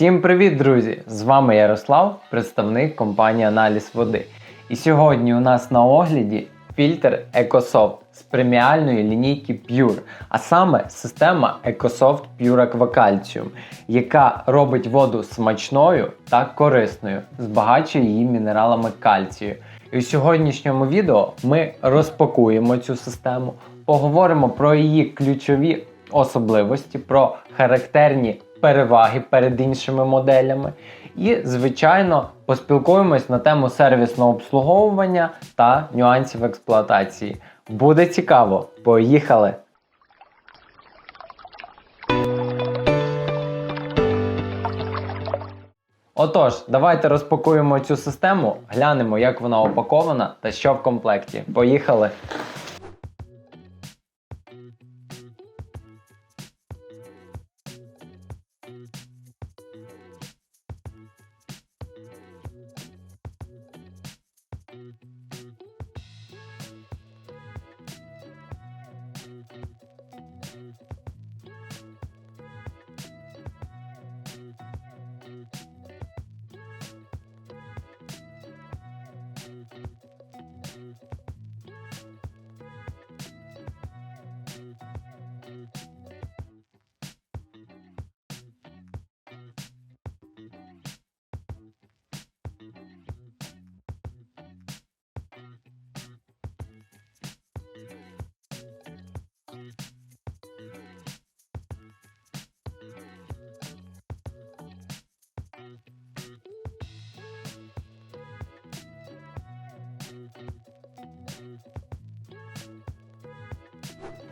Всім привіт, друзі! З вами Ярослав, представник компанії Аналіз води. І сьогодні у нас на огляді фільтр EcoSoft з преміальної лінійки Pure, а саме система EcoSoft Pure Aquacalcium, яка робить воду смачною та корисною, збагачує її мінералами кальцію. І у сьогоднішньому відео ми розпакуємо цю систему, поговоримо про її ключові особливості, про характерні переваги перед іншими моделями. І, звичайно, поспілкуємось на тему сервісного обслуговування та нюансів експлуатації. Буде цікаво! Поїхали! Отож, давайте розпакуємо цю систему, глянемо, як вона упакована та що в комплекті. Поїхали!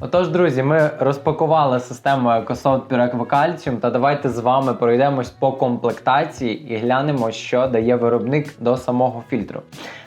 Отож, друзі, ми розпакували систему EcoSoft Pure Aquacalcium та давайте з вами пройдемось по комплектації і глянемо, що дає виробник до самого фільтру.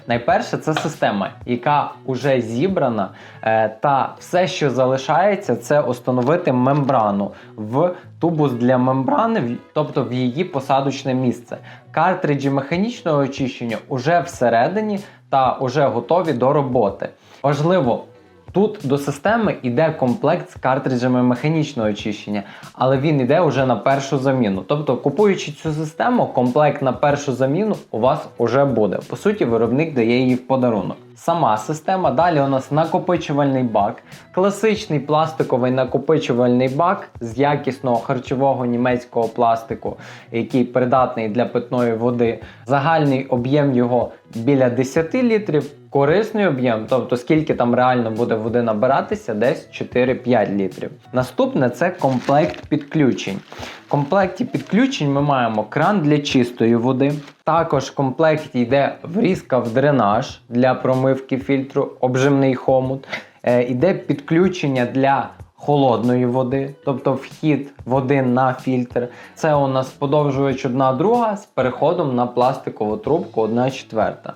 Найперше, це система, яка вже зібрана, е, та все, що залишається, це установити мембрану в тубус для мембрани, тобто в її посадочне місце. Картриджі механічного очищення вже всередині та вже готові до роботи. Важливо Тут до системи йде комплект з картриджами механічного очищення, але він йде вже на першу заміну. Тобто, купуючи цю систему, комплект на першу заміну у вас вже буде. По суті, виробник дає її в подарунок. Сама система, далі у нас накопичувальний бак, класичний пластиковий накопичувальний бак з якісного харчового німецького пластику, який придатний для питної води. Загальний об'єм його біля 10 літрів. Корисний об'єм, тобто скільки там реально буде води набиратися, десь 4-5 літрів. Наступне це комплект підключень. В комплекті підключень ми маємо кран для чистої води. Також в комплекті йде врізка в дренаж для промивки фільтру, обжимний хомут. Е, Іде підключення для холодної води, тобто вхід води на фільтр. Це у нас подовжувач одна друга з переходом на пластикову трубку 1 четверта.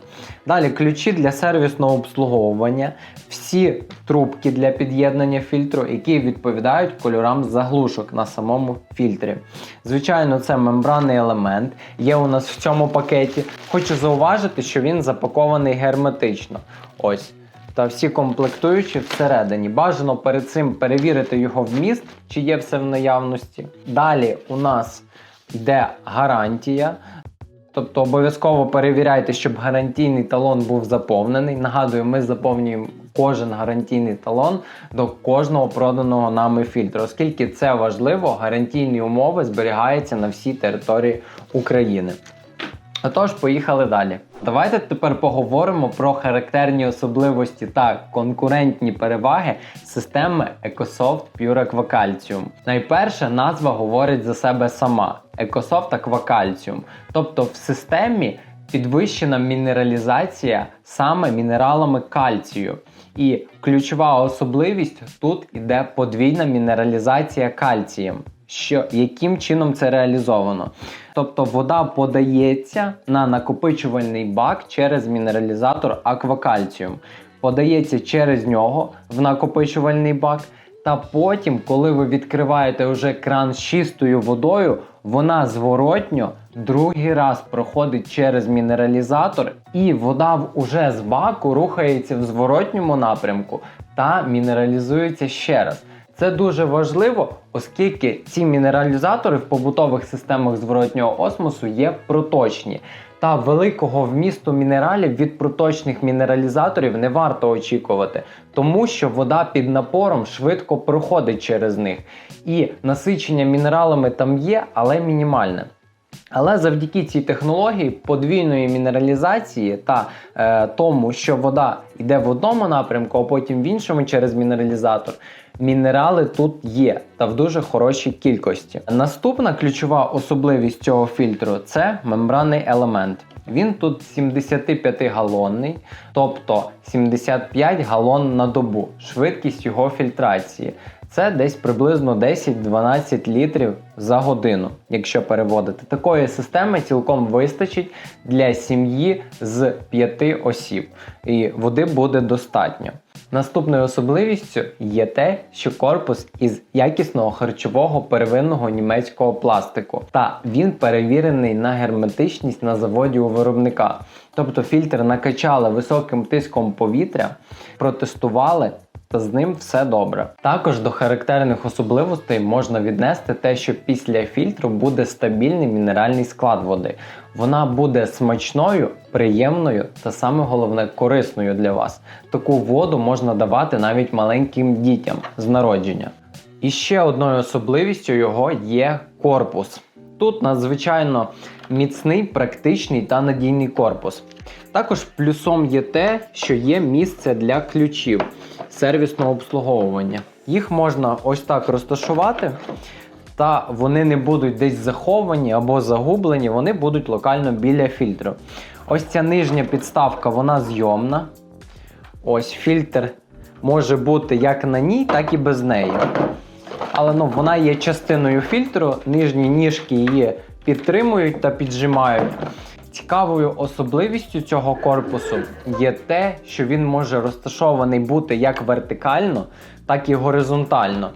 Далі ключі для сервісного обслуговування, всі трубки для під'єднання фільтру, які відповідають кольорам заглушок на самому фільтрі. Звичайно, це мембранний елемент. Є у нас в цьому пакеті. Хочу зауважити, що він запакований герметично. Ось. Та всі комплектуючі всередині. Бажано перед цим перевірити його вміст, чи є все в наявності. Далі у нас йде гарантія. Тобто обов'язково перевіряйте, щоб гарантійний талон був заповнений. Нагадую, ми заповнюємо кожен гарантійний талон до кожного проданого нами фільтру, оскільки це важливо, гарантійні умови зберігаються на всій території України. Отож, поїхали далі. Давайте тепер поговоримо про характерні особливості та конкурентні переваги системи EcoSoft Pure Aquacalcium. Найперше, назва говорить за себе сама: EcoSoft Aquacalcium. Тобто в системі підвищена мінералізація саме мінералами кальцію. І ключова особливість тут іде подвійна мінералізація кальцієм. Що яким чином це реалізовано? Тобто вода подається на накопичувальний бак через мінералізатор аквакальціум, подається через нього в накопичувальний бак, та потім, коли ви відкриваєте вже кран з чистою водою, вона зворотньо другий раз проходить через мінералізатор, і вода в- уже з баку рухається в зворотньому напрямку та мінералізується ще раз. Це дуже важливо, оскільки ці мінералізатори в побутових системах зворотнього осмосу є проточні. Та великого вмісту мінералів від проточних мінералізаторів не варто очікувати, тому що вода під напором швидко проходить через них. І насичення мінералами там є, але мінімальне. Але завдяки цій технології подвійної мінералізації та е, тому, що вода йде в одному напрямку, а потім в іншому через мінералізатор, мінерали тут є та в дуже хорошій кількості. Наступна ключова особливість цього фільтру це мембранний елемент. Він тут 75 галонний, тобто 75 галон на добу. Швидкість його фільтрації. Це десь приблизно 10-12 літрів за годину, якщо переводити. Такої системи цілком вистачить для сім'ї з 5 осіб, і води буде достатньо. Наступною особливістю є те, що корпус із якісного харчового первинного німецького пластику, та він перевірений на герметичність на заводі у виробника. Тобто фільтр накачали високим тиском повітря, протестували. Та з ним все добре. Також до характерних особливостей можна віднести те, що після фільтру буде стабільний мінеральний склад води. Вона буде смачною, приємною та саме головне корисною для вас. Таку воду можна давати навіть маленьким дітям з народження. І ще одною особливістю його є корпус. Тут надзвичайно міцний, практичний та надійний корпус. Також плюсом є те, що є місце для ключів сервісного обслуговування. Їх можна ось так розташувати, та вони не будуть десь заховані або загублені, вони будуть локально біля фільтру. Ось ця нижня підставка, вона зйомна. Ось фільтр може бути як на ній, так і без неї. Але ну, вона є частиною фільтру, нижні ніжки її підтримують та піджимають. Цікавою особливістю цього корпусу є те, що він може розташований бути як вертикально, так і горизонтально.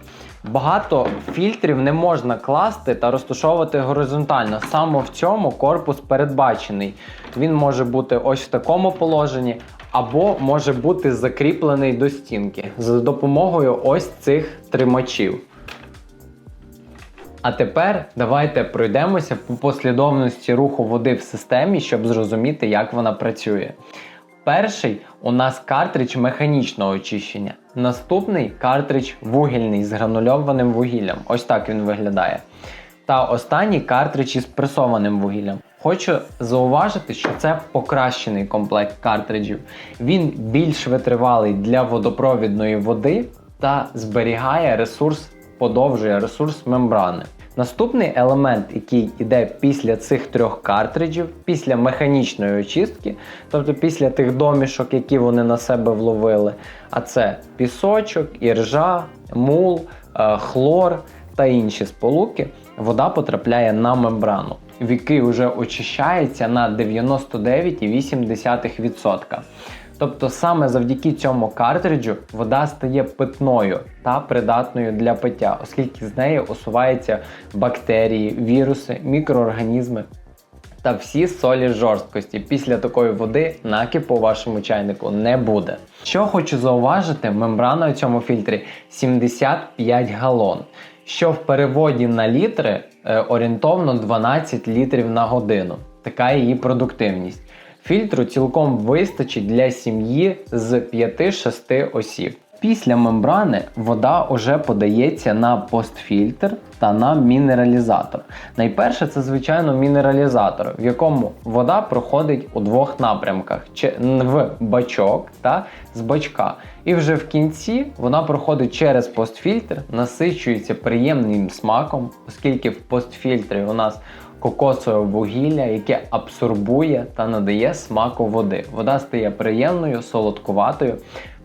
Багато фільтрів не можна класти та розташовувати горизонтально. Саме в цьому корпус передбачений. Він може бути ось в такому положенні, або може бути закріплений до стінки за допомогою ось цих тримачів. А тепер давайте пройдемося по послідовності руху води в системі, щоб зрозуміти, як вона працює. Перший у нас картридж механічного очищення. Наступний картридж вугільний з гранульованим вугіллям. Ось так він виглядає. Та останній картридж із пресованим вугіллям. Хочу зауважити, що це покращений комплект картриджів. Він більш витривалий для водопровідної води та зберігає ресурс подовжує ресурс мембрани. Наступний елемент, який йде після цих трьох картриджів, після механічної очистки, тобто після тих домішок, які вони на себе вловили, а це пісочок, іржа, мул, е, хлор та інші сполуки, вода потрапляє на мембрану, в який вже очищається на 99,8%. Тобто саме завдяки цьому картриджу вода стає питною та придатною для пиття, оскільки з неї усуваються бактерії, віруси, мікроорганізми та всі солі жорсткості. Після такої води накипу у вашому чайнику не буде. Що хочу зауважити, мембрана у цьому фільтрі 75 галон, що в переводі на літри е, орієнтовно 12 літрів на годину. Така її продуктивність. Фільтру цілком вистачить для сім'ї з 5-6 осіб. Після мембрани вода вже подається на постфільтр та на мінералізатор. Найперше це, звичайно, мінералізатор, в якому вода проходить у двох напрямках: чи в бачок та з бачка. І вже в кінці вона проходить через постфільтр, насичується приємним смаком, оскільки в постфільтрі у нас кокосове вугілля, яке абсорбує та надає смаку води. Вода стає приємною, солодкуватою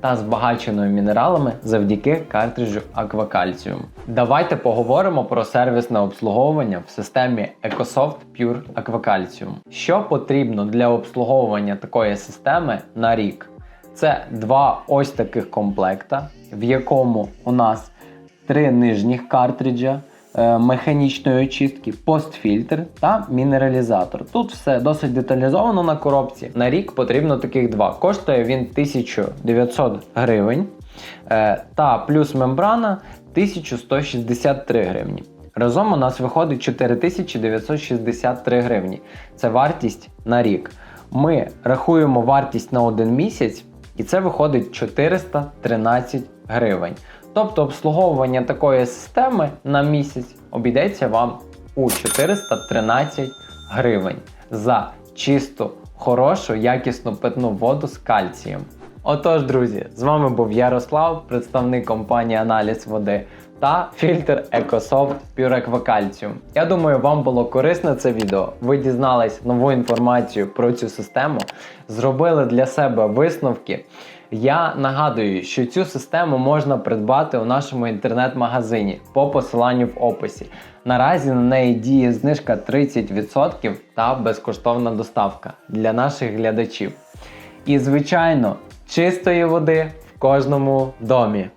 та збагаченою мінералами завдяки картриджу Аквакальціум. Давайте поговоримо про сервісне обслуговування в системі EcoSoft Pure Aquacalcium. Що потрібно для обслуговування такої системи на рік? Це два ось таких комплекта, в якому у нас три нижніх картриджа. Е, механічної очистки, постфільтр та мінералізатор. Тут все досить деталізовано на коробці. На рік потрібно таких два. Коштує він 1900 гривень. Е, та плюс мембрана 1163 гривні. Разом у нас виходить 4963 гривні. Це вартість на рік. Ми рахуємо вартість на один місяць, і це виходить 413 гривень. Тобто обслуговування такої системи на місяць обійдеться вам у 413 гривень за чисту, хорошу, якісну питну воду з кальцієм. Отож, друзі, з вами був Ярослав, представник компанії Аналіз води та фільтр EcoSoft Pure Я думаю, вам було корисне це відео. Ви дізнались нову інформацію про цю систему, зробили для себе висновки. Я нагадую, що цю систему можна придбати у нашому інтернет-магазині по посиланню в описі. Наразі на неї діє знижка 30% та безкоштовна доставка для наших глядачів. І, звичайно, чистої води в кожному домі.